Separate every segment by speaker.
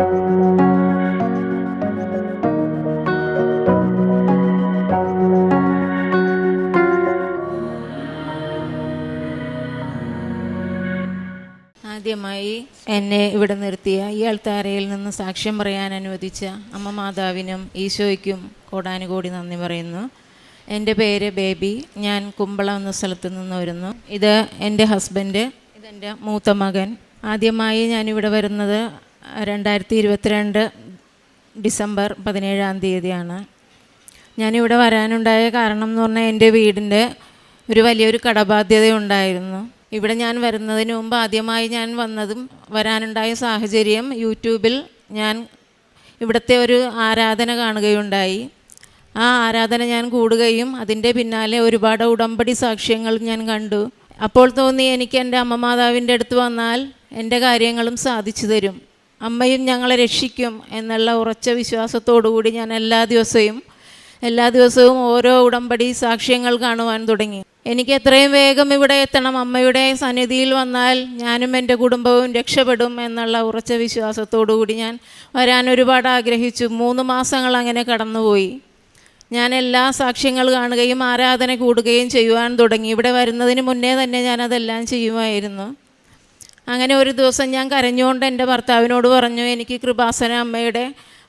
Speaker 1: ആദ്യമായി എന്നെ ഇവിടെ നിർത്തിയ ഈ അൾത്താരയിൽ നിന്ന് സാക്ഷ്യം പറയാൻ അനുവദിച്ച അമ്മ മാതാവിനും ഈശോയ്ക്കും കോടാനുകോടി നന്ദി പറയുന്നു. എന്റെ പേര് ബേബി. ഞാൻ കുമ്പളം എന്ന സ്ഥലത്ത് നിന്ന് വരുന്നു. ഇത് എന്റെ ഹസ്ബൻഡ് ഇതെന്റെ മൂത്ത മകൻ. ആദ്യമായി ഞാനിവിടെ വരുന്നത് രണ്ടായിരത്തി ഇരുപത്തിരണ്ട് ഡിസംബർ പതിനേഴാം തീയതിയാണ്. ഞാനിവിടെ വരാനുണ്ടായ കാരണം എന്ന് പറഞ്ഞാൽ എന്റെ വീടിന്റെ ഒരു വലിയൊരു കടബാധ്യത ഉണ്ടായിരുന്നു ഇവിടെ ഞാൻ വരുന്നതിന് മുമ്പ് ആദ്യമായി ഞാൻ വന്നതും വരാനുണ്ടായ സാഹചര്യം യൂട്യൂബിൽ ഞാൻ ഇവിടുത്തെ ഒരു ആരാധന കാണുകയുണ്ടായി. ആ ആരാധന ഞാൻ കൂടുകയും അതിന്റെ പിന്നാലെ ഒരുപാട് ഉടമ്പടി സാക്ഷ്യങ്ങൾ ഞാൻ കണ്ടു. അപ്പോൾ തോന്നി എനിക്ക് എന്റെ അമ്മമാതാവിന്റെ അടുത്ത് വന്നാൽ എന്റെ കാര്യങ്ങളും സാധിച്ചു തരും. അമ്മയും ഞങ്ങളെ രക്ഷിക്കും എന്നുള്ള ഉറച്ച വിശ്വാസത്തോടു കൂടി ഞാൻ എല്ലാ ദിവസവും എല്ലാ ദിവസവും ഓരോ ഉടമ്പടി സാക്ഷ്യങ്ങൾ കാണുവാൻ തുടങ്ങി. എനിക്ക് എത്രയും വേഗം ഇവിടെ എത്തണം. അമ്മയുടെ സന്നിധിയിൽ വന്നാൽ ഞാനും എന്റെ കുടുംബവും രക്ഷപ്പെടും എന്നുള്ള ഉറച്ച വിശ്വാസത്തോടു കൂടി ഞാൻ വരാൻ ഒരുപാട് ആഗ്രഹിച്ചു. മൂന്ന് മാസങ്ങൾ അങ്ങനെ കടന്നുപോയി. ഞാൻ എല്ലാ സാക്ഷ്യങ്ങൾ കാണുകയും ആരാധന കൂടുകയും ചെയ്യുവാൻ തുടങ്ങി. ഇവിടെ വരുന്നതിന് മുന്നേ തന്നെ ഞാനതെല്ലാം ചെയ്യുമായിരുന്നു. അങ്ങനെ ഒരു ദിവസം ഞാൻ കരഞ്ഞുകൊണ്ട് എന്റെ ഭർത്താവിനോട് പറഞ്ഞു എനിക്ക് കൃപാസന അമ്മയുടെ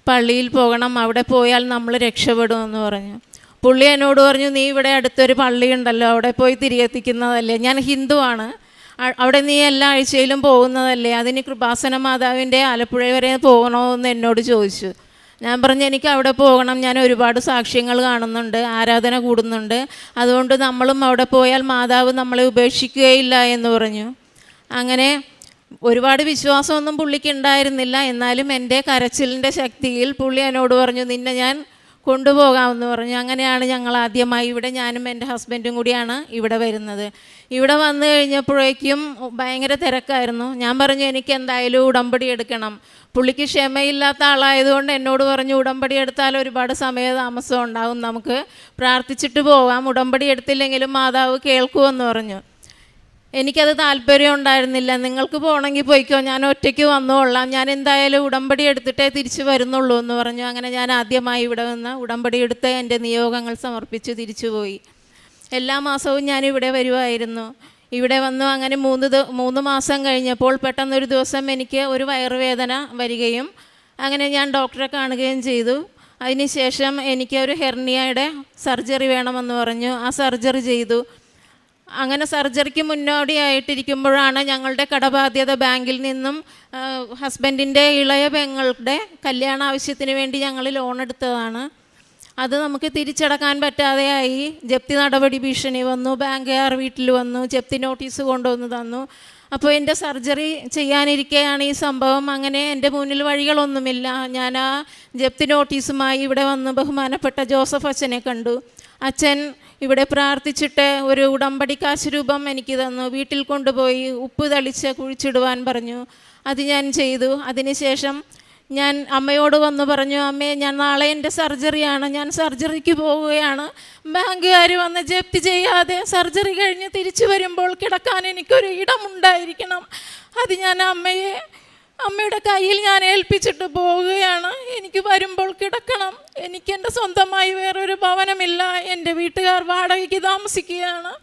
Speaker 1: പള്ളിയിൽ പോകണം അവിടെ പോയാൽ നമ്മൾ രക്ഷപ്പെടുമെന്ന് പറഞ്ഞു. പുള്ളി എന്നോട് പറഞ്ഞു നീ ഇവിടെ അടുത്തൊരു പള്ളി ഉണ്ടല്ലോ അവിടെ പോയി തിരികെത്തിക്കുന്നതല്ലേ ഞാൻ ഹിന്ദുവാണ്. അവിടെ നീ എല്ലാ ആഴ്ചയിലും പോകുന്നതല്ലേ? അതിന് കൃപാസന മാതാവിന്റെ ആലപ്പുഴ വരെ പോകണമെന്ന് എന്നോട് ചോദിച്ചു. ഞാൻ പറഞ്ഞു എനിക്ക് അവിടെ പോകണം. ഞാൻ ഒരുപാട് സാക്ഷ്യങ്ങൾ കാണുന്നുണ്ട് ആരാധന കൂടുന്നുണ്ട്. അതുകൊണ്ട് നമ്മളും അവിടെ പോയാൽ മാതാവ് നമ്മളെ ഉപേക്ഷിക്കുകയില്ല എന്ന് പറഞ്ഞു. അങ്ങനെ ഒരുപാട് വിശ്വാസമൊന്നും പുള്ളിക്ക് ഉണ്ടായിരുന്നില്ല. എന്നാലും എന്റെ കരച്ചിലിന്റെ ശക്തിയിൽ പുള്ളി എന്നോട് പറഞ്ഞു നിന്നെ ഞാൻ കൊണ്ടുപോകാമെന്ന് പറഞ്ഞു. അങ്ങനെയാണ് ഞങ്ങൾ ആദ്യമായി ഇവിടെ ഞാനും എന്റെ ഹസ്ബൻഡും കൂടിയാണ് ഇവിടെ വരുന്നത്. ഇവിടെ വന്നു കഴിഞ്ഞപ്പോഴേക്കും ഭയങ്കര തിരക്കായിരുന്നു. ഞാൻ പറഞ്ഞു എനിക്ക് എന്തായാലും ഉടമ്പടി എടുക്കണം. പുള്ളിക്ക് ക്ഷമയില്ലാത്ത ആളായതുകൊണ്ട് എന്നോട് പറഞ്ഞു ഉടമ്പടി എടുത്താൽ ഒരുപാട് സമയതാമസം ഉണ്ടാകും നമുക്ക് പ്രാർത്ഥിച്ചിട്ട് പോകാം. ഉടമ്പടി എടുത്തില്ലെങ്കിലും മാതാവ് കേൾക്കുമെന്ന് പറഞ്ഞു. എനിക്കത് താല്പര്യം ഉണ്ടായിരുന്നില്ല. നിങ്ങൾക്ക് പോകണമെങ്കിൽ പോയിക്കോ. ഞാൻ ഒറ്റയ്ക്ക് വന്നോളാം ഞാൻ എന്തായാലും ഉടമ്പടി എടുത്തിട്ടേ തിരിച്ചു വരുന്നുള്ളൂ എന്ന് പറഞ്ഞു. അങ്ങനെ ഞാൻ ആദ്യമായി ഇവിടെ വന്ന് ഉടമ്പടി എടുത്ത് എന്റെ നിയോഗങ്ങൾ സമർപ്പിച്ച് തിരിച്ചു പോയി. എല്ലാ മാസവും ഞാൻ ഇവിടെ വരുമായിരുന്നു ഇവിടെ വന്നു അങ്ങനെ മൂന്ന് മൂന്ന് മാസം കഴിഞ്ഞപ്പോൾ പെട്ടെന്നൊരു ദിവസം എനിക്ക് ഒരു വയറുവേദന വരികയും അങ്ങനെ ഞാൻ ഡോക്ടറെ കാണുകയും ചെയ്തു. അതിനുശേഷം എനിക്ക് ഒരു ഹെർണിയയുടെ സർജറി വേണമെന്ന് പറഞ്ഞു. ആ സർജറി ചെയ്തു. അങ്ങനെ സർജറിക്ക് മുന്നോടിയായിട്ടിരിക്കുമ്പോഴാണ് ഞങ്ങളുടെ കടബാധ്യത ബാങ്കിൽ നിന്നും ഹസ്ബൻഡിന്റെ ഇളയ പെങ്ങളുടെ കല്യാണ ആവശ്യത്തിന് വേണ്ടി ഞങ്ങൾ ലോൺ എടുത്തതാണ്. അത് നമുക്ക് തിരിച്ചടക്കാൻ പറ്റാതെയായി. ജപ്തി നടപടി ഭീഷണി വന്നു ബാങ്കുകാർ വീട്ടിൽ വന്നു ജപ്തി നോട്ടീസ് കൊണ്ടുവന്ന് തന്നു. അപ്പോൾ എന്റെ സർജറി ചെയ്യാനിരിക്കെയാണ് ഈ സംഭവം. അങ്ങനെ എന്റെ മുന്നിൽ വഴികളൊന്നുമില്ല. ഞാൻ ആ ജപ്തി നോട്ടീസുമായി ഇവിടെ വന്ന് ബഹുമാനപ്പെട്ട ജോസഫ് അച്ഛനെ കണ്ടു. അച്ഛൻ ഇവിടെ പ്രാർത്ഥിച്ചിട്ട് ഒരു ഉടമ്പടി കാശ് രൂപം എനിക്ക് തന്നു. വീട്ടിൽ കൊണ്ടുപോയി ഉപ്പ് തളിച്ച് കുഴിച്ചിടുവാൻ പറഞ്ഞു. അത് ഞാൻ ചെയ്തു. അതിനുശേഷം ഞാൻ അമ്മയോട് വന്ന് പറഞ്ഞു അമ്മേ ഞാൻ നാളെ എന്റെ സർജറിയാണ്. ഞാൻ സർജറിക്ക് പോവുകയാണ്. ബാങ്കുകാർ വന്ന് ജപ്തി ചെയ്യാതെ സർജറി കഴിഞ്ഞ് തിരിച്ചു വരുമ്പോൾ കിടക്കാൻ എനിക്കൊരു ഇടമുണ്ടായിരിക്കണം. അത് ഞാൻ അമ്മയെ അമ്മയുടെ കയ്യിൽ ഞാൻ ഏൽപ്പിച്ചിട്ട് പോവുകയാണ്. എനിക്ക് വരുമ്പോൾ കിടക്കണം. എനിക്ക് എന്റെ സ്വന്തമായി വേറൊരു ഭവനമില്ല. എന്റെ വീട്ടുകാർ വാടകയ്ക്ക് താമസിക്കുകയാണ്.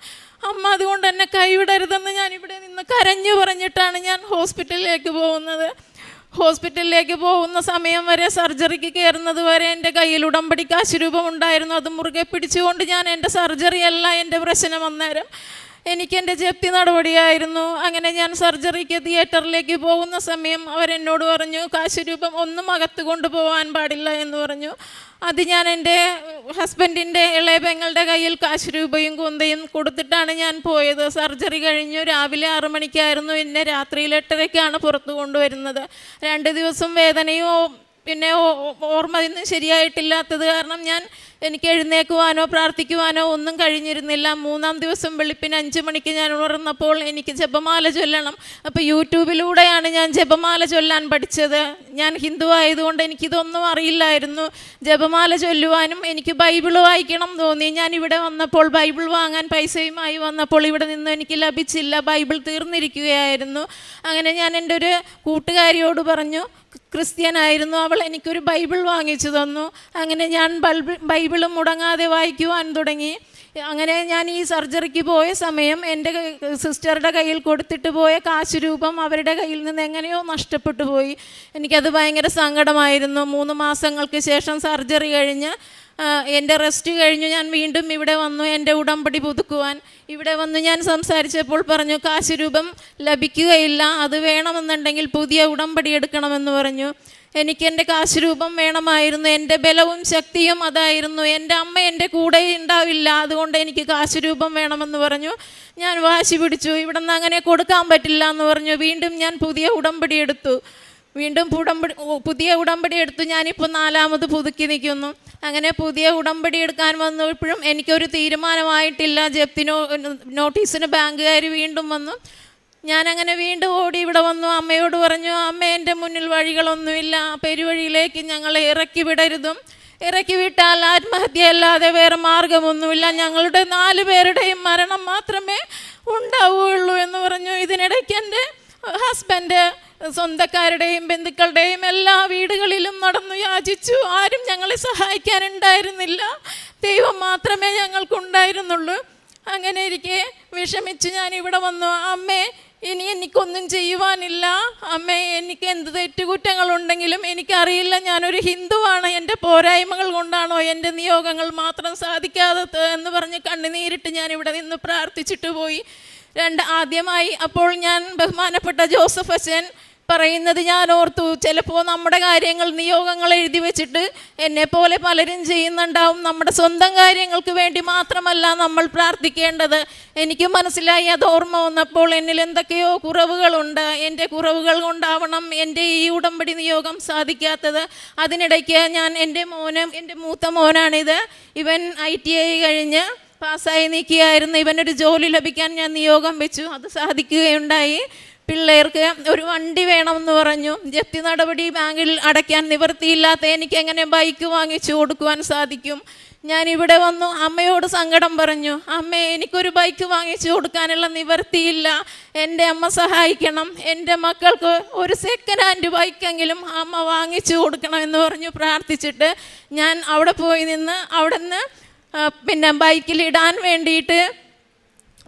Speaker 1: അമ്മ അതുകൊണ്ട് എന്നെ കൈവിടരുതെന്ന് ഞാൻ ഇവിടെ നിന്ന് കരഞ്ഞു പറഞ്ഞിട്ടാണ് ഞാൻ ഹോസ്പിറ്റലിലേക്ക് പോകുന്നത്. ഹോസ്പിറ്റലിലേക്ക് പോകുന്ന സമയം വരെ സർജറിക്ക് കയറുന്നത് വരെ എന്റെ കയ്യിൽ ഉടമ്പടി കാശ് രൂപം ഉണ്ടായിരുന്നു അത് മുറുകെ പിടിച്ചുകൊണ്ട് ഞാൻ എന്റെ സർജറിയല്ല എന്റെ പ്രശ്നം അന്നേരം. എനിക്ക് എന്റെ ജപ്തി നടപടിയായിരുന്നു. അങ്ങനെ ഞാൻ സർജറിക്ക് തിയേറ്ററിലേക്ക് പോകുന്ന സമയം അവരെന്നോട് പറഞ്ഞു കാശ് രൂപം ഒന്നും അകത്ത് കൊണ്ടുപോകാൻ പാടില്ല എന്ന് പറഞ്ഞു. അത് ഞാൻ എന്റെ ഹസ്ബൻഡിന്റെ ഇളയ പെങ്ങളുടെ കയ്യിൽ കാശ് രൂപയും കുന്തയും കൊടുത്തിട്ടാണ് ഞാൻ പോയത്. സർജറി കഴിഞ്ഞു. രാവിലെ ആറു മണിക്കായിരുന്നു. എന്നെ രാത്രിയിൽ എട്ടരയ്ക്കാണ് പുറത്തു കൊണ്ടുവരുന്നത്. രണ്ട് ദിവസം വേദനയോ പിന്നെ ഓർമ്മ ഇന്നും ശരിയായിട്ടില്ലാത്തത് കാരണം ഞാൻ എനിക്ക് എഴുന്നേക്കുവാനോ പ്രാർത്ഥിക്കുവാനോ ഒന്നും കഴിഞ്ഞിരുന്നില്ല. മൂന്നാം ദിവസം വെളുപ്പിന് അഞ്ച് മണിക്ക് ഞാൻ ഉണർന്നപ്പോൾ എനിക്ക് ജപമാല ചൊല്ലണം. അപ്പോൾ യൂട്യൂബിലൂടെയാണ് ഞാൻ ജപമാല ചൊല്ലാൻ പഠിച്ചത്. ഞാൻ ഹിന്ദു ആയതുകൊണ്ട് എനിക്കിതൊന്നും അറിയില്ലായിരുന്നു. ജപമാല ചൊല്ലുവാനും എനിക്ക് ബൈബിൾ വായിക്കണം തോന്നി. ഞാൻ ഇവിടെ വന്നപ്പോൾ ബൈബിൾ വാങ്ങാൻ പൈസയുമായി വന്നപ്പോൾ ഇവിടെ നിന്ന് എനിക്ക് ലഭിച്ചില്ല. ബൈബിൾ തീർന്നിരിക്കുകയായിരുന്നു. അങ്ങനെ ഞാൻ എന്റെ ഒരു കൂട്ടുകാരിയോട് പറഞ്ഞു ക്രിസ്ത്യനായിരുന്നു. അവൾ എനിക്കൊരു ബൈബിൾ വാങ്ങിച്ചു തന്നു. അങ്ങനെ ഞാൻ ബൈബിൾ ബൈബിളും മുടങ്ങാതെ വായിക്കുവാൻ തുടങ്ങി. അങ്ങനെ ഞാൻ ഈ സർജറിക്ക് പോയ സമയം എന്റെ സിസ്റ്ററുടെ കയ്യിൽ കൊടുത്തിട്ട് പോയ കാശ് രൂപം അവരുടെ കയ്യിൽ നിന്ന് എങ്ങനെയോ നഷ്ടപ്പെട്ടു പോയി. എനിക്കത് ഭയങ്കര സങ്കടമായിരുന്നു. മൂന്ന് മാസങ്ങൾക്ക് ശേഷം സർജറി കഴിഞ്ഞ് എന്റെ റെസ്റ്റ് കഴിഞ്ഞു ഞാൻ വീണ്ടും ഇവിടെ വന്നു എന്റെ ഉടമ്പടി പുതുക്കുവാൻ. ഇവിടെ വന്ന് ഞാൻ സംസാരിച്ചപ്പോൾ പറഞ്ഞു കാശ് രൂപം ലഭിക്കുകയില്ല അത് വേണമെന്നുണ്ടെങ്കിൽ പുതിയ ഉടമ്പടി എടുക്കണമെന്ന് പറഞ്ഞു. എനിക്ക് എന്റെ കാശ് രൂപം വേണമായിരുന്നു എന്റെ ബലവും ശക്തിയും അതായിരുന്നു. എന്റെ അമ്മ എന്റെ കൂടെ ഉണ്ടാവില്ല അതുകൊണ്ട് എനിക്ക് കാശ് രൂപം വേണമെന്ന് പറഞ്ഞു. ഞാൻ വാശി പിടിച്ചു ഇവിടെ നിന്ന് അങ്ങനെ കൊടുക്കാൻ പറ്റില്ല എന്ന് പറഞ്ഞു. വീണ്ടും ഞാൻ പുതിയ ഉടമ്പടി എടുത്തു. വീണ്ടും ഉടമ്പടി പുതിയ ഉടമ്പടി എടുത്തു. ഞാനിപ്പോൾ നാലാമത് പുതുക്കി നിൽക്കുന്നു. അങ്ങനെ പുതിയ ഉടമ്പടി എടുക്കാൻ വന്നപ്പോഴും എനിക്കൊരു തീരുമാനമായിട്ടില്ല. ജപ്തി നോ നോട്ടീസിന് ബാങ്കുകാർ വീണ്ടും വന്നു. ഞാനങ്ങനെ വീണ്ടും ഓടി ഇവിടെ വന്നു. അമ്മയോട് പറഞ്ഞു അമ്മ എന്റെ മുന്നിൽ വഴികളൊന്നുമില്ല. പെരുവഴിയിലേക്ക് ഞങ്ങളെ ഇറക്കി വിടരുതും. ഇറക്കി വിട്ടാൽ ആത്മഹത്യ അല്ലാതെ വേറെ മാർഗമൊന്നുമില്ല. ഞങ്ങളുടെ നാല് പേരുടെയും മരണം മാത്രമേ ഉണ്ടാവുകയുള്ളൂ എന്ന് പറഞ്ഞു. ഇതിനിടയ്ക്ക് എന്റെ ഹസ്ബൻഡ് സ്വന്തക്കാരുടെയും ബന്ധുക്കളുടെയും എല്ലാ വീടുകളിലും നടന്നു യാചിച്ചു. ആരും ഞങ്ങളെ സഹായിക്കാനുണ്ടായിരുന്നില്ല. ദൈവം മാത്രമേ ഞങ്ങൾക്കുണ്ടായിരുന്നുള്ളൂ. അങ്ങനെ ഇരിക്കെ വിഷമിച്ച് ഞാൻ ഇവിടെ വന്നു. അമ്മേ ഇനി എനിക്കൊന്നും ചെയ്യുവാനില്ല. അമ്മേ എനിക്ക് എന്ത് തെറ്റുകുറ്റങ്ങളുണ്ടെങ്കിലും എനിക്കറിയില്ല. ഞാനൊരു ഹിന്ദുവാണ്. എന്റെ പോരായ്മകൾ കൊണ്ടാണോ എന്റെ നിയോഗങ്ങൾ മാത്രം സാധിക്കാതെ എന്ന് പറഞ്ഞ് കണ്ണുനീരിട്ട് ഞാൻ ഇവിടെ നിന്ന് പ്രാർത്ഥിച്ചിട്ട് പോയി. രണ്ട് ആദ്യമായി അപ്പോൾ ഞാൻ ബഹുമാനപ്പെട്ട ജോസഫ് അച്ഛൻ പറയുന്നത് ഞാൻ ഓർത്തു. ചിലപ്പോൾ നമ്മുടെ കാര്യങ്ങൾ നിയോഗങ്ങൾ എഴുതി വെച്ചിട്ട് എന്നെ പോലെ പലരും ചെയ്യുന്നുണ്ടാവും. നമ്മുടെ സ്വന്തം കാര്യങ്ങൾക്ക് വേണ്ടി മാത്രമല്ല നമ്മൾ പ്രാർത്ഥിക്കേണ്ടത്. എനിക്ക് മനസ്സിലായി അത് ഓർമ്മ വന്നപ്പോൾ എന്നിൽ എന്തൊക്കെയോ കുറവുകളുണ്ട്. എന്റെ കുറവുകൾ കൊണ്ടാവണം എന്റെ ഈ ഉടമ്പടി നിയോഗം സാധിക്കാത്തത്. അതിനിടയ്ക്ക് ഞാൻ എന്റെ മോനും എന്റെ മൂത്ത മോനാണിത്. ഇവൻ ഐ ടി ഐ കഴിഞ്ഞ് പാസ്സായി നീക്കിയായിരുന്നു. ഇവനൊരു ജോലി ലഭിക്കാൻ ഞാൻ നിയോഗം വെച്ചു. അത് സാധിക്കുകയുണ്ടായി. പിള്ളേർക്ക് ഒരു വണ്ടി വേണമെന്ന് പറഞ്ഞു. ജപ്തി നടപടി ബാങ്കിൽ അടയ്ക്കാൻ നിവൃത്തിയില്ലാത്ത എനിക്ക് എങ്ങനെ ബൈക്ക് വാങ്ങിച്ചു കൊടുക്കുവാൻ സാധിക്കും? ഞാൻ ഇവിടെ വന്നു അമ്മയോട് സങ്കടം പറഞ്ഞു. അമ്മേ എനിക്കൊരു ബൈക്ക് വാങ്ങിച്ചു കൊടുക്കാനുള്ള നിവൃത്തിയില്ല. എന്റെ അമ്മ സഹായിക്കണം. എന്റെ മക്കൾക്ക് ഒരു സെക്കൻഡ് ഹാൻഡ് ബൈക്കെങ്കിലും അമ്മ വാങ്ങിച്ചു കൊടുക്കണം എന്ന് പറഞ്ഞു പ്രാർത്ഥിച്ചിട്ട് ഞാൻ അവിടെ പോയി നിന്ന് അവിടെ നിന്ന് പിന്നെ ബൈക്കിൽ ഇടാൻ വേണ്ടിയിട്ട്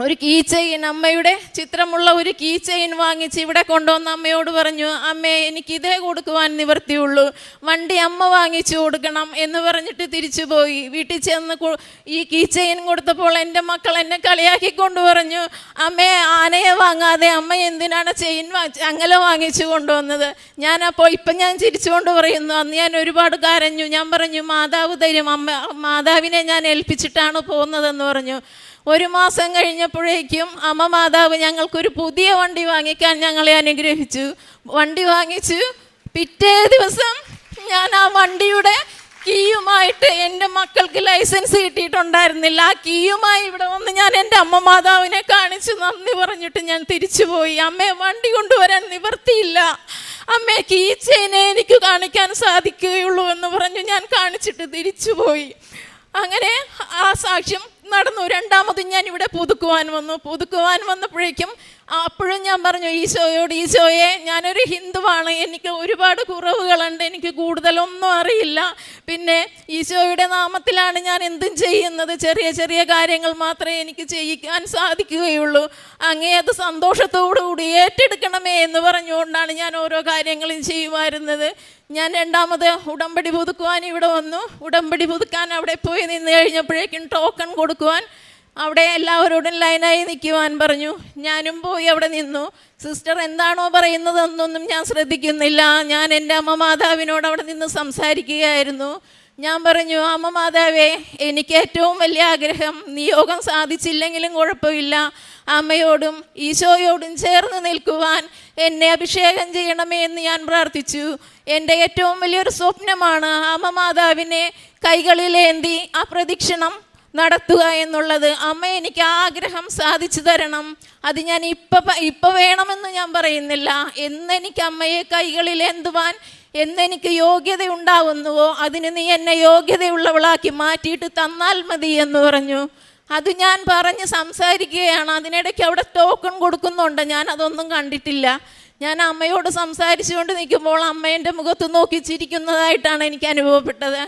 Speaker 1: ഒരു കീ ചെയിൻ അമ്മയുടെ ചിത്രമുള്ള ഒരു കീ ചെയിൻ വാങ്ങിച്ച് ഇവിടെ കൊണ്ടുവന്ന് അമ്മയോട് പറഞ്ഞു അമ്മേ എനിക്ക് ഇതേ കൊടുക്കുവാൻ നിവർത്തിയുള്ളൂ വണ്ടി അമ്മ വാങ്ങിച്ചു കൊടുക്കണം എന്ന് പറഞ്ഞിട്ട് തിരിച്ചു പോയി. വീട്ടിൽ ചെന്ന് ഈ കീ ചെയിൻ കൊടുത്തപ്പോൾ എന്റെ മക്കൾ എന്നെ കളിയാക്കിക്കൊണ്ട് പറഞ്ഞു അമ്മേ ആനയെ വാങ്ങാതെ അമ്മ എന്തിനാണ് ചെയിൻ അങ്ങനെ വാങ്ങിച്ചു കൊണ്ടുവന്നത്? ഞാൻ അപ്പോൾ ഇപ്പം ഞാൻ ചിരിച്ചുകൊണ്ട് പറയുന്നു അന്ന് ഞാൻ ഒരുപാട് കരഞ്ഞു. ഞാൻ പറഞ്ഞു മാതാവ് തരും അമ്മ മാതാവിനെ ഞാൻ ഏൽപ്പിച്ചിട്ടാണ് പോകുന്നതെന്ന് പറഞ്ഞു. ഒരു മാസം കഴിഞ്ഞപ്പോഴേക്കും അമ്മ മാതാവ് ഞങ്ങൾക്കൊരു പുതിയ വണ്ടി വാങ്ങിക്കാൻ ഞങ്ങളെ അനുഗ്രഹിച്ചു. വണ്ടി വാങ്ങിച്ചു പിറ്റേ ദിവസം ഞാൻ ആ വണ്ടിയുടെ കീയുമായിട്ട് എന്റെ മക്കൾക്ക് ലൈസൻസ് കിട്ടിയിട്ടുണ്ടായിരുന്നില്ല. ആ കീയുമായി ഇവിടെ വന്ന് ഞാൻ എന്റെ അമ്മ മാതാവിനെ കാണിച്ച്. നന്ദി പറഞ്ഞിട്ട് ഞാൻ തിരിച്ചുപോയി. അമ്മയെ വണ്ടി കൊണ്ടുവരാൻ നിവർത്തിയില്ല അമ്മേ കീ ചെയിനെ എനിക്ക് കാണിക്കാൻ സാധിക്കുകയുള്ളൂ എന്ന് പറഞ്ഞു ഞാൻ കാണിച്ചിട്ട് തിരിച്ചുപോയി. അങ്ങനെ ആ സാക്ഷ്യം നടന്നു. രണ്ടാമത് ഞാൻ ഇവിടെ പുതുക്കുവാൻ വന്നു. പുതുക്കുവാൻ വന്നപ്പോഴേക്കും അപ്പോഴും ഞാൻ പറഞ്ഞു ഈശോയോട് ഈശോയെ ഞാനൊരു ഹിന്ദുവാണ്. എനിക്ക് ഒരുപാട് കുറവുകളുണ്ട്. എനിക്ക് കൂടുതലൊന്നും അറിയില്ല. പിന്നെ ഈശോയുടെ നാമത്തിലാണ് ഞാൻ എന്തും ചെയ്യുന്നത്. ചെറിയ ചെറിയ കാര്യങ്ങൾ മാത്രമേ എനിക്ക് ചെയ്യിക്കാൻ സാധിക്കുകയുള്ളൂ. അങ്ങേ അത് സന്തോഷത്തോടു കൂടി ഏറ്റെടുക്കണമേ എന്ന് പറഞ്ഞുകൊണ്ടാണ് ഞാൻ ഓരോ കാര്യങ്ങളും ചെയ്യുമായിരുന്നത്. ഞാൻ രണ്ടാമത് ഉടമ്പടി പുതുക്കുവാൻ ഇവിടെ വന്നു. ഉടമ്പടി പുതുക്കാൻ അവിടെ പോയി നിന്ന് കഴിഞ്ഞപ്പോഴേക്കും ടോക്കൺ കൊടുക്കുവാൻ അവിടെ എല്ലാവരോടും ലൈനായി നിൽക്കുവാൻ പറഞ്ഞു. ഞാനും പോയി അവിടെ നിന്നു. സിസ്റ്റർ എന്താണോ പറയുന്നതെന്നൊന്നും ഞാൻ ശ്രദ്ധിക്കുന്നില്ല. ഞാൻ എന്റെ അമ്മ മാതാവിനോട് അവിടെ നിന്ന് സംസാരിക്കുകയായിരുന്നു. ഞാൻ പറഞ്ഞു അമ്മ മാതാവേ എനിക്ക് ഏറ്റവും വലിയ ആഗ്രഹം നിയോഗം സാധിച്ചില്ലെങ്കിലും കുഴപ്പമില്ല. അമ്മയോടും ഈശോയോടും ചേർന്ന് നിൽക്കുവാൻ എന്നെ അഭിഷേകം ചെയ്യണമേ എന്ന് ഞാൻ പ്രാർത്ഥിച്ചു. എന്റെ ഏറ്റവും വലിയൊരു സ്വപ്നമാണ് അമ്മ മാതാവിനെ കൈകളിലേന്തി ആ പ്രദക്ഷിണം നടത്തുക എന്നുള്ളത് അമ്മ എനിക്ക് ആഗ്രഹം സാധിച്ചു തരണം. അത് ഞാൻ ഇപ്പം ഇപ്പം വേണമെന്ന് ഞാൻ പറയുന്നില്ല. എന്നെനിക്ക് അമ്മയെ കൈകളിൽ എന്തുവാൻ എന്നെനിക്ക് യോഗ്യത ഉണ്ടാവുന്നുവോ അതിന് നീ എന്നെ യോഗ്യതയുള്ളവളാക്കി മാറ്റിയിട്ട് തന്നാൽ മതി എന്ന് പറഞ്ഞു. അത് ഞാൻ പറഞ്ഞ് സംസാരിക്കുകയാണ്. അതിനിടയ്ക്ക് അവിടെ ടോക്കൺ കൊടുക്കുന്നുണ്ട്. ഞാൻ അതൊന്നും കണ്ടിട്ടില്ല. ഞാൻ അമ്മയോട് സംസാരിച്ചുകൊണ്ട് നിൽക്കുമ്പോൾ അമ്മേന്റെ മുഖത്ത് നോക്കി ചിരിക്കുന്നതായിട്ടാണ് എനിക്ക് അനുഭവപ്പെട്ടത്.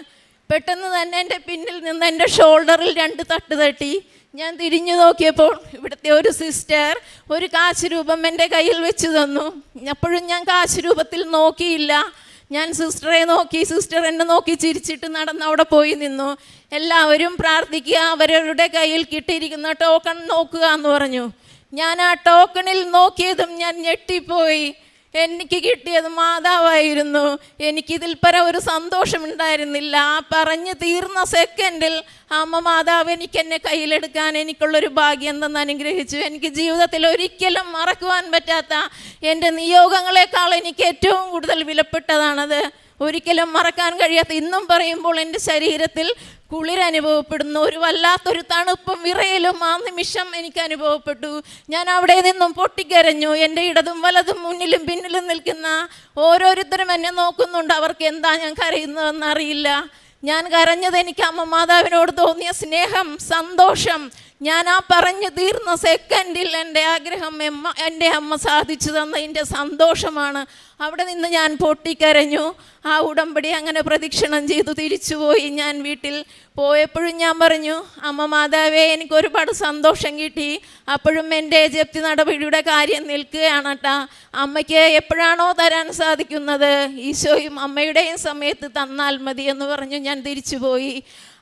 Speaker 1: പെട്ടെന്ന് തന്നെ എന്റെ പിന്നിൽ നിന്ന് എന്റെ ഷോൾഡറിൽ രണ്ട് തട്ട് തട്ടി. ഞാൻ തിരിഞ്ഞു നോക്കിയപ്പോൾ ഇവിടുത്തെ ഒരു സിസ്റ്റർ ഒരു കാശ് രൂപം എന്റെ കയ്യിൽ വെച്ച് തന്നു. അപ്പോഴും ഞാൻ കാശ് രൂപത്തിൽ നോക്കിയില്ല. ഞാൻ സിസ്റ്ററെ നോക്കി സിസ്റ്റർ എന്നെ നോക്കി ചിരിച്ചിട്ട് നടന്ന് അവിടെ പോയി നിന്നു. എല്ലാവരും പ്രാർത്ഥിക്കുക അവരവരുടെ കയ്യിൽ കിട്ടിയിരിക്കുന്ന ടോക്കൺ നോക്കുക എന്ന് പറഞ്ഞു. ഞാൻ ആ ടോക്കണിൽ നോക്കിയതും ഞാൻ ഞെട്ടിപ്പോയി. എനിക്ക് കിട്ടിയത് മാതാവായിരുന്നു. എനിക്കിതിൽ പര ഒരു സന്തോഷമുണ്ടായിരുന്നില്ല. ആ പറഞ്ഞു തീർന്ന സെക്കൻഡിൽ അമ്മ മാതാവ് എനിക്ക് എന്നെ കയ്യിലെടുക്കാൻ എനിക്കുള്ളൊരു ഭാഗ്യം എന്തെന്ന് അനുഗ്രഹിച്ചു. എനിക്ക് ജീവിതത്തിൽ ഒരിക്കലും മറക്കുവാൻ പറ്റാത്ത എന്റെ നിയോഗങ്ങളെക്കാൾ എനിക്ക് ഏറ്റവും കൂടുതൽ വിലപ്പെട്ടതാണത്. ഒരിക്കലും മറക്കാൻ കഴിയാത്ത. ഇന്നും പറയുമ്പോൾ എന്റെ ശരീരത്തിൽ കുളിരനുഭവപ്പെടുന്നു. ഒരു വല്ലാത്തൊരു തണുപ്പും വിറയലും ആ നിമിഷം എനിക്ക് അനുഭവപ്പെട്ടു. ഞാൻ അവിടെ നിന്നും പൊട്ടിക്കരഞ്ഞു. എന്റെ ഇടതും വലതും മുന്നിലും പിന്നിലും നിൽക്കുന്ന ഓരോരുത്തരും എന്നെ നോക്കുന്നുണ്ട്. അവർക്ക് എന്താ ഞാൻ കരയുന്നതെന്ന് അറിയില്ല. ഞാൻ കരഞ്ഞത് എനിക്ക് അമ്മ മാതാവിനോട് തോന്നിയ സ്നേഹം സന്തോഷം. ഞാൻ ആ പറഞ്ഞു തീർന്ന സെക്കൻഡിൽ എന്റെ ആഗ്രഹം എന്റെ അമ്മ സാധിച്ചു തന്നതിന്റെ സന്തോഷമാണ്. അവിടെ നിന്ന് ഞാൻ പൊട്ടിക്കരഞ്ഞു. ആ ഉടമ്പടി അങ്ങനെ പ്രദക്ഷിണം ചെയ്തു തിരിച്ചുപോയി. ഞാൻ വീട്ടിൽ പോയപ്പോഴും ഞാൻ പറഞ്ഞു അമ്മ മാതാവേ എനിക്ക് ഒരുപാട് സന്തോഷം കിട്ടി. അപ്പോഴും എന്റെ ജപ്തി നടപടിയുടെ കാര്യം നിൽക്കുകയാണ് കേട്ടാ അമ്മയ്ക്ക് എപ്പോഴാണോ തരാൻ സാധിക്കുന്നത്? ഈശോയും അമ്മയുടെയും സമയത്ത് തന്നാൽ മതി എന്ന് പറഞ്ഞു ഞാൻ തിരിച്ചുപോയി.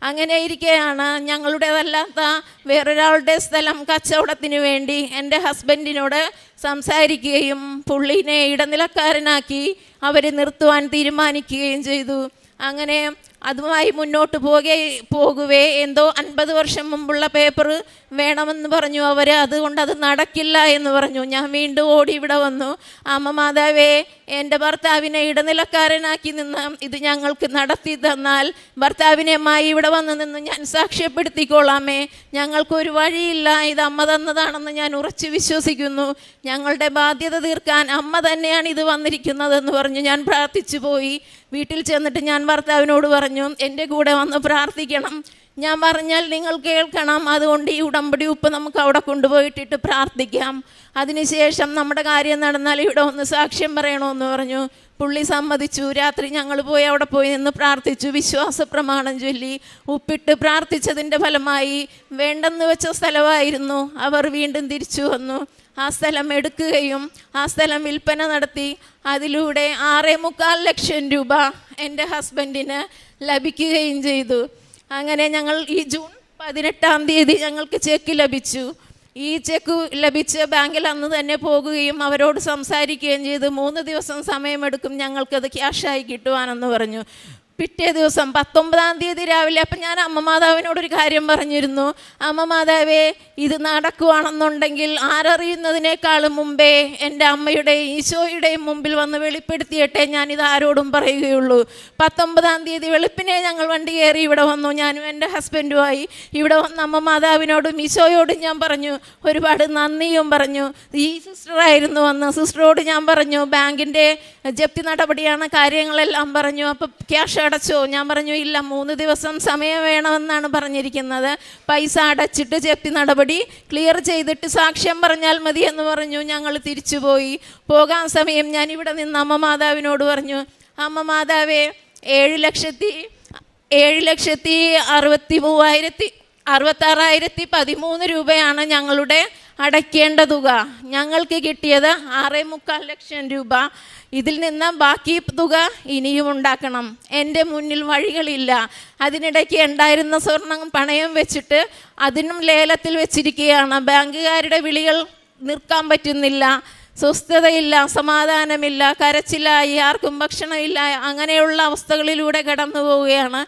Speaker 1: അങ്ങനെ ഇരിക്കെയാണ് ഞങ്ങളുടേതല്ലാത്ത വേറൊരാളുടെ സ്ഥലം കച്ചവടത്തിന് വേണ്ടി എന്റെ ഹസ്ബൻഡിനോട് സംസാരിക്കുകയും പുള്ളിനെ ഇടനിലക്കാരനാക്കി അവരെ നിർത്തുവാൻ തീരുമാനിക്കുകയും ചെയ്തു. അങ്ങനെ അതുമായി മുന്നോട്ട് പോകെ പോകുവേ. എന്തോ അൻപത് വർഷം മുമ്പുള്ള പേപ്പർ വേണമെന്ന് പറഞ്ഞു അവർ അതുകൊണ്ട് അത് നടക്കില്ല എന്ന് പറഞ്ഞു. ഞാൻ വീണ്ടും ഓടി ഇവിടെ വന്നു. അമ്മ മാതാവേ എന്റെ ഭർത്താവിനെ ഇടനിലക്കാരനാക്കി നിന്ന് ഇത് ഞങ്ങൾക്ക് നടത്തി തന്നാൽ ഭർത്താവിനെ അമ്മായി ഇവിടെ വന്ന് നിന്ന് ഞാൻ സാക്ഷ്യപ്പെടുത്തിക്കോളാമേ. ഞങ്ങൾക്കൊരു വഴിയില്ല. ഇത് അമ്മ തന്നതാണെന്ന് ഞാൻ ഉറച്ചു വിശ്വസിക്കുന്നു. ഞങ്ങളുടെ ബാധ്യത തീർക്കാൻ അമ്മ തന്നെയാണ് ഇത് വന്നിരിക്കുന്നതെന്ന് പറഞ്ഞു ഞാൻ പ്രാർത്ഥിച്ചു പോയി വീട്ടിൽ ചെന്നിട്ട് ഞാൻ ഭർത്താവിനോട് പറഞ്ഞു എന്റെ കൂടെ വന്ന് പ്രാർത്ഥിക്കണം. ഞാൻ പറഞ്ഞാൽ നിങ്ങൾ കേൾക്കണം. അതുകൊണ്ട് ഈ ഉടമ്പടി ഉപ്പ് നമുക്ക് അവിടെ കൊണ്ടുപോയിട്ടിട്ട് പ്രാർത്ഥിക്കാം. അതിനുശേഷം നമ്മുടെ കാര്യം നടന്നാൽ ഇവിടെ ഒന്ന് സാക്ഷ്യം പറയണമെന്ന് പറഞ്ഞു. പുള്ളി സമ്മതിച്ചു. രാത്രി ഞങ്ങൾ പോയി അവിടെ പോയി നിന്ന് പ്രാർത്ഥിച്ചു. വിശ്വാസ പ്രമാണം ചൊല്ലി. ഉപ്പിട്ട് പ്രാർത്ഥിച്ചതിന്റെ ഫലമായി വേണ്ടെന്ന് വെച്ച സ്ഥലമായിരുന്നു. അവർ വീണ്ടും തിരിച്ചു വന്നു. ആ സ്ഥലം എടുക്കുകയും ആ സ്ഥലം വിൽപ്പന നടത്തി. അതിലൂടെ ആറേ മുക്കാൽ ലക്ഷം രൂപ എന്റെ ഹസ്ബൻഡിന് ലഭിക്കുകയും ചെയ്തു. അങ്ങനെ ഞങ്ങൾ ഈ ജൂൺ പതിനെട്ടാം തീയതി ഞങ്ങൾക്ക് ചെക്ക് ലഭിച്ചു. ഈ ചെക്ക് ലഭിച്ച് ബാങ്കിൽ അന്ന് തന്നെ പോകുകയും അവരോട് സംസാരിക്കുകയും ചെയ്ത്. മൂന്ന് ദിവസം സമയമെടുക്കും ഞങ്ങൾക്കത് ക്യാഷായി കിട്ടുവാനെന്ന് പറഞ്ഞു. പിറ്റേ ദിവസം പത്തൊമ്പതാം തീയതി രാവിലെ അപ്പം ഞാൻ അമ്മ മാതാവിനോടൊരു കാര്യം പറഞ്ഞിരുന്നു. അമ്മ മാതാവേ ഇത് നടക്കുവാണെന്നുണ്ടെങ്കിൽ ആരറിയുന്നതിനേക്കാളും മുമ്പേ എന്റെ അമ്മയുടെയും ഈശോയുടെയും മുമ്പിൽ വന്ന് വെളിപ്പെടുത്തിയിട്ടേ ഞാനിത് ആരോടും പറയുകയുള്ളൂ. പത്തൊമ്പതാം തീയതി വെളുപ്പിനെ ഞങ്ങൾ വണ്ടി കയറി ഇവിടെ വന്നു. ഞാനും എന്റെ ഹസ്ബൻഡുമായി ഇവിടെ വന്ന് അമ്മ മാതാവിനോടും ഈശോയോടും ഞാൻ പറഞ്ഞു. ഒരുപാട് നന്ദിയും പറഞ്ഞു. ഈ സിസ്റ്ററായിരുന്നു വന്ന്. സിസ്റ്ററോട് ഞാൻ പറഞ്ഞു ബാങ്കിന്റെ ജപ്തി നടപടിയാണ് കാര്യങ്ങളെല്ലാം പറഞ്ഞു. അപ്പോൾ ക്യാഷ് അടച്ചോ? ഞാൻ പറഞ്ഞു ഇല്ല മൂന്ന് ദിവസം സമയം വേണമെന്നാണ് പറഞ്ഞിരിക്കുന്നത്. പൈസ അടച്ചിട്ട് ജപ്തി നടപടി ക്ലിയർ ചെയ്തിട്ട് സാക്ഷ്യം പറഞ്ഞാൽ മതി എന്ന് പറഞ്ഞു. ഞങ്ങൾ തിരിച്ചുപോയി. പോകാൻ സമയം ഞാൻ ഇവിടെ നിന്ന് അമ്മ മാതാവിനോട് പറഞ്ഞു അമ്മ മാതാവേ ഏഴ് ലക്ഷത്തി ഏഴ് ലക്ഷത്തി അറുപത്തി മൂവായിരത്തി അറുപത്താറായിരത്തി പതിമൂന്ന് രൂപയാണ് ഞങ്ങളുടെ അടയ്ക്കേണ്ട തുക. ഞങ്ങൾക്ക് കിട്ടിയത് ആറേ മുക്കാൽ ലക്ഷം രൂപ. ഇതിൽ നിന്ന് ബാക്കി തുക ഇനിയും ഉണ്ടാക്കണം. എന്റെ മുന്നിൽ വഴികളില്ല. അതിനിടയ്ക്ക് ഉണ്ടായിരുന്ന സ്വർണം പണയം വെച്ചിട്ട് അതിനും ലേലത്തിൽ വെച്ചിരിക്കുകയാണ്. ബാങ്കുകാരുടെ വിളികൾ നിർക്കാൻ പറ്റുന്നില്ല. സ്വസ്ഥതയില്ല സമാധാനമില്ല കരച്ചിലായി ആർക്കും ഭക്ഷണമില്ല അങ്ങനെയുള്ള അവസ്ഥകളിലൂടെ കടന്നു പോവുകയാണ്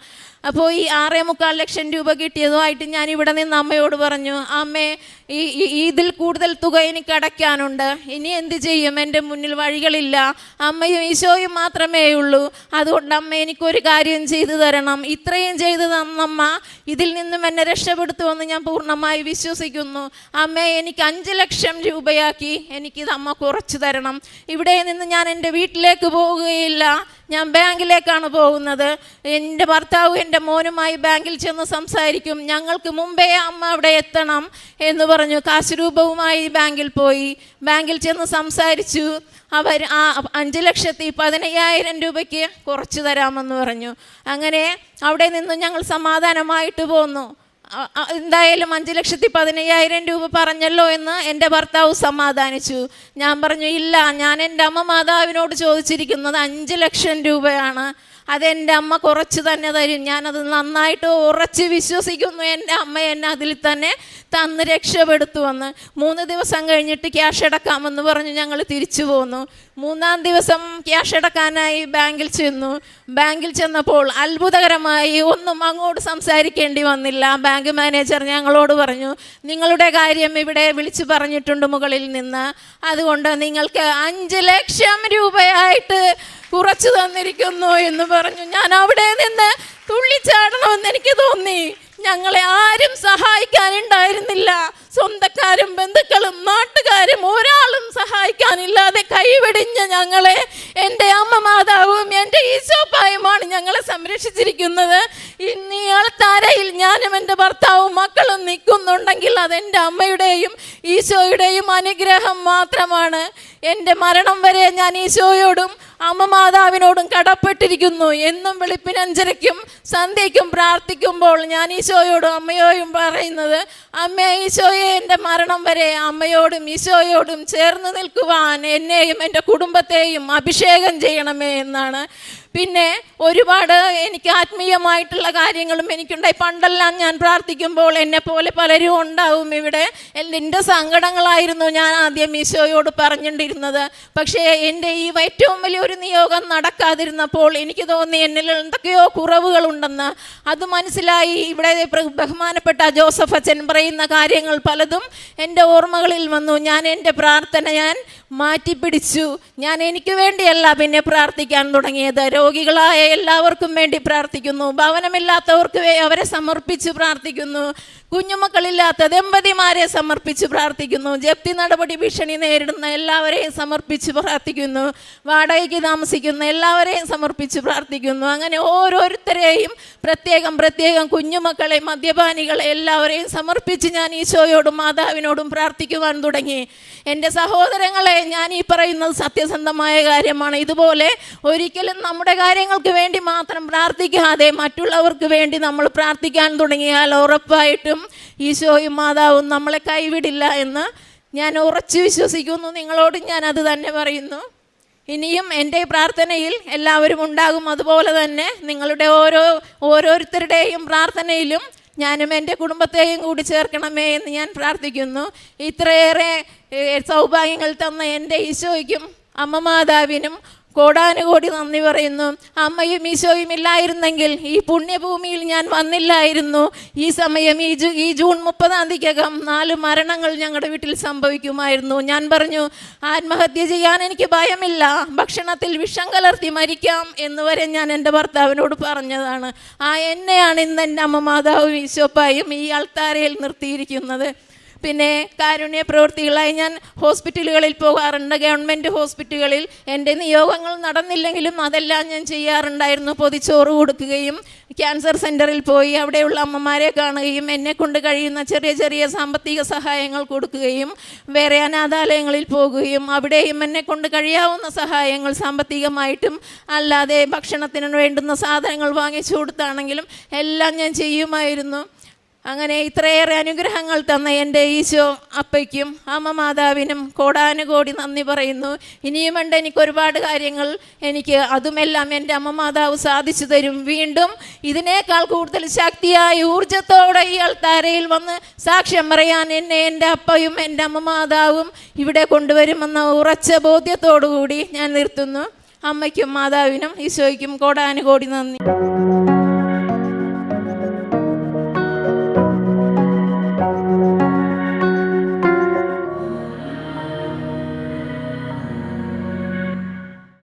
Speaker 1: അപ്പോൾ ഈ ആറേ മുക്കാൽ ലക്ഷം രൂപ കിട്ടിയതുമായിട്ട് ഞാൻ ഇവിടെ നിന്ന് അമ്മയോട് പറഞ്ഞു അമ്മേ ഈ ഇതിൽ കൂടുതൽ തുക എനിക്ക് അടയ്ക്കാനുണ്ട്. ഇനി എന്ത് ചെയ്യും? എന്റെ മുന്നിൽ വഴികളില്ല. അമ്മയും ഈശോയും മാത്രമേ ഉള്ളൂ. അതുകൊണ്ട് അമ്മ എനിക്കൊരു കാര്യം ചെയ്തു തരണം. ഇത്രയും ചെയ്തു തന്നമ്മ ഇതിൽ നിന്നും എന്നെ രക്ഷപ്പെടുത്തുമെന്ന് ഞാൻ പൂർണമായി വിശ്വസിക്കുന്നു. അമ്മേ എനിക്ക് അഞ്ച് ലക്ഷം രൂപയാക്കി എനിക്കിത് അമ്മ കുറച്ചു തരണം. ഇവിടെ നിന്ന് ഞാൻ എന്റെ വീട്ടിലേക്ക് പോവുകയില്ല. ഞാൻ ബാങ്കിലേക്കാണ് പോകുന്നത്. എന്റെ ഭർത്താവ് എന്റെ മോനുമായി ബാങ്കിൽ ചെന്ന് സംസാരിക്കും. ഞങ്ങൾക്ക് മുമ്പേ അമ്മ അവിടെ എത്തണം എന്ന് പറഞ്ഞു. കാശ് രൂപവുമായി ബാങ്കിൽ പോയി. ബാങ്കിൽ ചെന്ന് സംസാരിച്ചു. അവർ ആ അഞ്ച് ലക്ഷത്തി പതിനയ്യായിരം രൂപയ്ക്ക് കുറച്ച് തരാമെന്ന് പറഞ്ഞു. അങ്ങനെ അവിടെ നിന്ന് ഞങ്ങൾ സമാധാനമായിട്ട് പോന്നു. എന്തായാലും അഞ്ച് ലക്ഷത്തി പതിനയ്യായിരം രൂപ പറഞ്ഞല്ലോ എന്ന് എന്റെ ഭർത്താവ് സമാധാനിച്ചു. ഞാൻ പറഞ്ഞു ഇല്ല ഞാൻ എന്റെ അമ്മ മാതാവിനോട് ചോദിച്ചിരിക്കുന്നത് അഞ്ച് ലക്ഷം രൂപയാണ്. അതെന്റെ അമ്മ കുറച്ച് തന്നെ തരും. ഞാനത് നന്നായിട്ട് ഉറച്ച് വിശ്വസിക്കുന്നു എന്റെ അമ്മ എന്നെ അതിൽ തന്നെ തന്ന് രക്ഷപ്പെടുത്തുമെന്ന്. മൂന്ന് ദിവസം കഴിഞ്ഞിട്ട് ക്യാഷ് അടക്കാമെന്ന് പറഞ്ഞ് ഞങ്ങൾ തിരിച്ചു പോന്നു. മൂന്നാം ദിവസം ക്യാഷ് അടക്കാനായി ബാങ്കിൽ ചെന്നു. ബാങ്കിൽ ചെന്നപ്പോൾ അത്ഭുതകരമായി ഒന്നും അങ്ങോട്ട് സംസാരിക്കേണ്ടി വന്നില്ല. ബാങ്ക് മാനേജർ ഞങ്ങളോട് പറഞ്ഞു നിങ്ങളുടെ കാര്യം ഇവിടെ വിളിച്ചു പറഞ്ഞിട്ടുണ്ട് മുകളിൽ നിന്ന്. അതുകൊണ്ട് നിങ്ങൾക്ക് അഞ്ച് ലക്ഷം രൂപയായിട്ട് കുറച്ചു തന്നിരിക്കുന്നു എന്ന് പറഞ്ഞു. ഞാൻ അവിടെ നിന്ന് തുള്ളിച്ചാടണമെന്ന് എനിക്ക് തോന്നി. ഞങ്ങളെ ആരും സഹായിക്കാനുണ്ടായിരുന്നില്ല. സ്വന്തക്കാരും ബന്ധുക്കളും നാട്ടുകാരും ഒരാളും സഹായിക്കാനില്ലാതെ കൈവെടിഞ്ഞ ഞങ്ങളെ എന്റെ അമ്മ മാതാവും എന്റെ ഈശോപ്പായുമാണ് ഞങ്ങളെ സംരക്ഷിച്ചിരിക്കുന്നത്. ഈ ആൾത്താരയിൽ ഞാനും എന്റെ ഭർത്താവും മക്കളും നിൽക്കുന്നുണ്ടെങ്കിൽ അതെന്റെ അമ്മയുടെയും ഈശോയുടെയും അനുഗ്രഹം മാത്രമാണ്. എന്റെ മരണം വരെ ഞാൻ ഈശോയോടും അമ്മ മാതാവിനോടും കടപ്പെട്ടിരിക്കുന്നു. എന്നും വെളുപ്പിനഞ്ചരയ്ക്കും സന്ധ്യയ്ക്കും പ്രാർത്ഥിക്കുമ്പോൾ ഞാൻ ഈശോയോടും അമ്മയോയും പറയുന്നത് അമ്മ ഈശോയെ എന്റെ മരണം വരെ അമ്മയോടും ഈശോയോടും ചേർന്ന് നിൽക്കുവാൻ എന്നെയും എന്റെ കുടുംബത്തെയും അഭിഷേകം ചെയ്യണമേ എന്നാണ് പിന്നെ ഒരുപാട് എനിക്ക് ആത്മീയമായിട്ടുള്ള കാര്യങ്ങളും എനിക്കുണ്ടായി പണ്ടെല്ലാം ഞാൻ പ്രാർത്ഥിക്കുമ്പോൾ എന്നെ പോലെ പലരും ഉണ്ടാവും ഇവിടെ. എന്റെ സങ്കടങ്ങളായിരുന്നു ഞാൻ ആദ്യം ഈശോയോട് പറഞ്ഞിട്ടിരുന്നത് പക്ഷേ എന്റെ ഈ ഏറ്റവും വലിയൊരു നിയോഗം നടക്കാതിരുന്നപ്പോൾ എനിക്ക് തോന്നി എന്നിൽ എന്തൊക്കെയോ കുറവുകളുണ്ടെന്ന്. അത് മനസ്സിലായി. ഇവിടെ ബഹുമാനപ്പെട്ട ജോസഫ് അച്ഛൻ പറയുന്ന കാര്യങ്ങൾ പലതും എന്റെ ഓർമ്മകളിൽ വന്നു. ഞാൻ എന്റെ പ്രാർത്ഥന ഞാൻ മാറ്റിപ്പിടിച്ചു. ഞാൻ എനിക്ക് വേണ്ടിയല്ല പിന്നെ പ്രാർത്ഥിക്കാൻ തുടങ്ങിയത്. രോഗികളായ എല്ലാവർക്കും വേണ്ടി പ്രാർത്ഥിക്കുന്നു. ഭവനമില്ലാത്തവർക്ക് അവരെ സമർപ്പിച്ച് പ്രാർത്ഥിക്കുന്നു. കുഞ്ഞുമക്കളില്ലാത്ത ദമ്പതിമാരെ സമർപ്പിച്ച് പ്രാർത്ഥിക്കുന്നു. ജപ്തി നടപടി ഭീഷണി നേരിടുന്ന എല്ലാവരെയും സമർപ്പിച്ച് പ്രാർത്ഥിക്കുന്നു. വാടകയ്ക്ക് താമസിക്കുന്ന എല്ലാവരെയും സമർപ്പിച്ച് പ്രാർത്ഥിക്കുന്നു. അങ്ങനെ ഓരോരുത്തരെയും പ്രത്യേകം പ്രത്യേകം കുഞ്ഞുമക്കളെ മദ്യപാനികളെ എല്ലാവരെയും സമർപ്പിച്ച് ഞാൻ ഈശോയോടും മാതാവിനോടും പ്രാർത്ഥിക്കുവാൻ തുടങ്ങി. എന്റെ സഹോദരങ്ങളെ ഞാൻ ഈ പറയുന്നത് സത്യസന്ധമായ കാര്യമാണ്. ഇതുപോലെ ഒരിക്കലും നമ്മുടെ കാര്യങ്ങൾക്ക് വേണ്ടി മാത്രം പ്രാർത്ഥിക്കാതെ മറ്റുള്ളവർക്ക് വേണ്ടി നമ്മൾ പ്രാർത്ഥിക്കാൻ തുടങ്ങിയാൽ ഉറപ്പായിട്ടും ഈശോയും മാതാവും നമ്മളെ കൈവിടില്ല എന്ന് ഞാൻ ഉറച്ചു വിശ്വസിക്കുന്നു നിങ്ങളോട് ഞാൻ അത് തന്നെ പറയുന്നു ഇനിയും എന്റെ പ്രാർത്ഥനയിൽ എല്ലാവരും ഉണ്ടാകും അതുപോലെ തന്നെ നിങ്ങളുടെ ഓരോ ഓരോരുത്തരുടെയും പ്രാർത്ഥനയിലും ഞാനും എന്റെ കുടുംബത്തെയും കൂടി ചേർക്കണമേ എന്ന് ഞാൻ പ്രാർത്ഥിക്കുന്നു ഇത്രയേറെ സൗഭാഗ്യങ്ങൾ തന്ന എന്റെ ഈശോയ്ക്കും അമ്മ മാതാവിനും കോടാനുകോടി നന്ദി പറയുന്നു. അമ്മയും ഈശോയും ഇല്ലായിരുന്നെങ്കിൽ ഈ പുണ്യഭൂമിയിൽ ഞാൻ വന്നില്ലായിരുന്നു. ഈ സമയം ഈ ജൂ ഈ ജൂൺ മുപ്പതാം തീയതിക്കകം നാല് മരണങ്ങൾ ഞങ്ങളുടെ വീട്ടിൽ സംഭവിക്കുമായിരുന്നു. ഞാൻ പറഞ്ഞു ആത്മഹത്യ ചെയ്യാൻ എനിക്ക് ഭയമില്ല. ഭക്ഷണത്തിൽ വിഷം കലർത്തി മരിക്കാം എന്ന് വരെ ഞാൻ എന്റെ ഭർത്താവിനോട് പറഞ്ഞതാണ്. ആ എന്നെയാണ് ഇന്ന് എന്റെ അമ്മ മാതാവും ഈശോപ്പായും ഈ അൾത്താരയിൽ നിർത്തിയിരിക്കുന്നത്. പിന്നെ കാരുണ്യ പ്രവൃത്തികളായി ഞാൻ ഹോസ്പിറ്റലുകളിൽ പോകാറുണ്ട്. ഗവൺമെന്റ് ഹോസ്പിറ്റലുകളിൽ എന്റെ നിയോഗങ്ങൾ നടന്നില്ലെങ്കിലും അതെല്ലാം ഞാൻ ചെയ്യാറുണ്ടായിരുന്നു. പൊതിച്ചോറ് കൊടുക്കുകയും ക്യാൻസർ സെന്ററിൽ പോയി അവിടെയുള്ള അമ്മമാരെ കാണുകയും എന്നെ കൊണ്ട് കഴിയുന്ന ചെറിയ ചെറിയ സാമ്പത്തിക സഹായങ്ങൾ കൊടുക്കുകയും വേറെ അനാഥാലയങ്ങളിൽ പോകുകയും അവിടെയും എന്നെ കൊണ്ട് കഴിയാവുന്ന സഹായങ്ങൾ സാമ്പത്തികമായിട്ടും അല്ലാതെ ഭക്ഷണത്തിന് വേണ്ടുന്ന സാധനങ്ങൾ വാങ്ങിച്ചു കൊടുത്താണെങ്കിലും എല്ലാം ഞാൻ ചെയ്യുമായിരുന്നു. അങ്ങനെ ഇത്രയേറെ അനുഗ്രഹങ്ങൾ തന്ന എന്റെ ഈശോ അപ്പയ്ക്കും അമ്മ മാതാവിനും കോടാനുകോടി നന്ദി പറയുന്നു. ഇനിയുമുണ്ട് എനിക്ക് ഒരുപാട് കാര്യങ്ങൾ എനിക്ക് അതുമെല്ലാം എന്റെ അമ്മ മാതാവ് സാധിച്ചു തരും. വീണ്ടും ഇതിനേക്കാൾ കൂടുതൽ ശക്തിയായി ഊർജത്തോടെ ഈ അൾത്താരയിൽ വന്ന് സാക്ഷ്യം പറയാൻ എന്നെ എന്റെ അപ്പയും എന്റെ അമ്മ മാതാവും ഇവിടെ കൊണ്ടുവരുമെന്ന ഉറച്ച ബോധ്യത്തോടു കൂടി ഞാൻ നിർത്തുന്നു. അമ്മയ്ക്കും മാതാവിനും ഈശോയ്ക്കും കോടാനുകോടി നന്ദി.